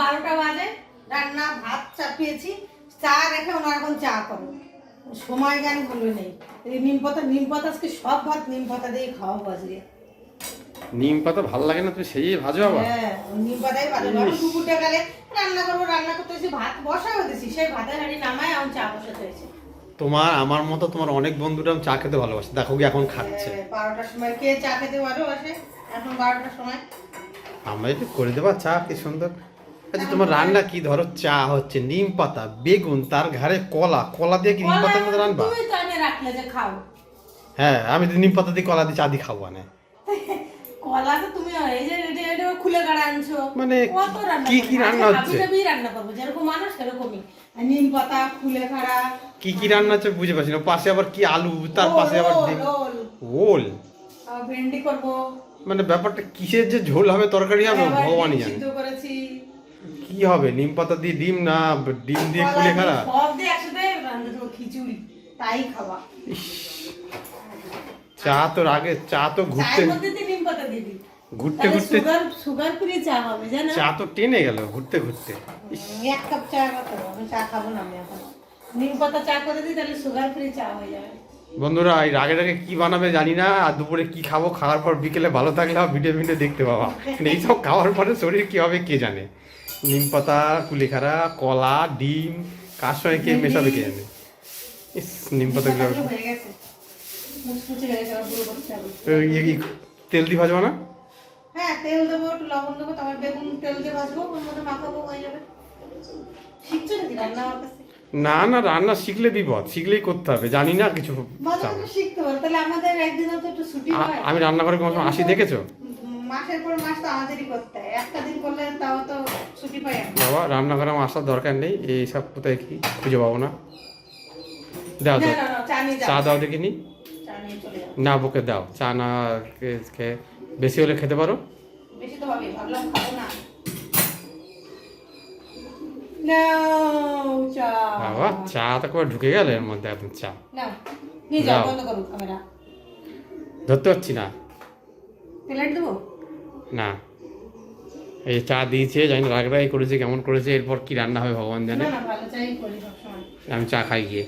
বারোটা বাজে রান্না ভাত চাপিয়েছি চা রেখে ওনার এখন চা করো। সময় জ্ঞান হলো নেই। এই নিম পাতা নিম পাতা আজকে সব ভাত নিম পাতা দিয়ে খাওয়াবো আজকে নিম পাতা ভালো লাগে না? তুমি সেই ভাজো আবার। হ্যাঁ নিম পাতাই ভালো। আমি দুপুরটা গেলে রান্না করব রান্না করতে এসে ভাত বসাও দিছি সেই ভাতের হাঁড়ি নামায় এখন চা বসাতে হয়েছে। তোমার আমার মতো তোমার অনেক বন্ধুরা চা খেতে ভালোবাসে। দেখো কি এখন খাচ্ছে। হ্যাঁ, বারোটার সময় কে চা খেতে ভালোবাসে? এখন বারোটার সময়। আমরা একটু করে দেবা চা কি সুন্দর। আচ্ছা তোমার রান্না কি? ধরো চা হচ্ছে নিম পাতা বেগুন তার ঘাড়ে কলা। কলা দিয়ে কি নিম পাতার মধ্যে রান্না তুমি তো এনে রাখলে যে খাও। হ্যাঁ আমি তো নিম পাতা দিয়ে কলা দিয়ে চা দিয়ে খাব না কলা তো তুমি এই যে খুলে গাড়া আনছো। মানে কি কি রান্না হচ্ছে? হাবিজাবি রান্না করব যেরকম মানুষ সেরকমই। নিম পাতা খুলে খাড়া কি কি রান্না হচ্ছে বুঝে পাচ্ছি না। পাশে আবার কি আলু তার পাশে আবার ডিম। ওল ভেন্ডি করব। মানে ব্যাপারটা কিসের যে ঝোল হবে তরকারি হবে ভগবানই জানে। সিদ্ধ করেছি। কি হবে? নিম পাতা দিয়ে ডিম না ডিম দিয়ে কলা দিয়ে খাড়া সব দিয়ে একসাথে খিচুড়ি তাই খাওয়া। চা তো আগে চা তো ঘুরতে নিম পাতা দিবি ঘুরতে ঘুরতে সুগার সুগার ফ্রি চা হবে জানো? চা তো টেনে গেল ঘুরতে ঘুরতে। এক কাপ চা আমি চা খাব না আমি এখন। নিম পাতা চা করে দিই তাহলে সুগার ফ্রি চা হয়ে যাবে। বন্ধুরা এই রাগে রাগে কি বানাবে জানি না আর দুপুরে কি খাব খাওয়ার পর বিকেলে ভালো থাকলে ভিডিও ভিডিও দেখতে পাবা। এইসব খাওয়ার পরে শরীর কি হবে কে জানে? নিম পাতা কুলেখাড়া কলা ডিম কার সঙ্গে কে মেশাবে কে জানে? ইস নিম পাতা ইয়ে তেল দিয়ে ভাজবো না? হ্যাঁ তেল দেবো একটু লবণ দেবো তারপর বেগুন তেল দিয়ে ভাজবো ওর মধ্যে মাখাবো হয়ে যাবে। শিখছো নাকি রান্না আমার কাছে? না না রান্না শিখলে বিপদ শিখলেই করতে হবে জানি না কিছু আমি রান্না করে কোনো সময় আসি দেখেছ? মাসের পর মাস তো আমাদেরই করতে হয়। একটা দিন করলে তাও তো ছুটি পাই বাবা রান্না করে আসার দরকার নেই এই সব কোথায় কি খুঁজে পাবো না। দাও দাও। চা দাও দেখিনি না। বুকে দাও। চা না বেশি হলে খেতে পারো। বেশি তো হবে ভাবলাম খাব না। বাবা চা তো করে ঢুকে গেল এর মধ্যে একদম চা। ধরতে পারছি না। প্লেট দেবো? না। এই চা দিয়েছে জানি না রাগ রাগ করেছে কেমন করেছে এরপর কি রান্না হবে ভগবান জানে। আমি চা খাই গিয়ে।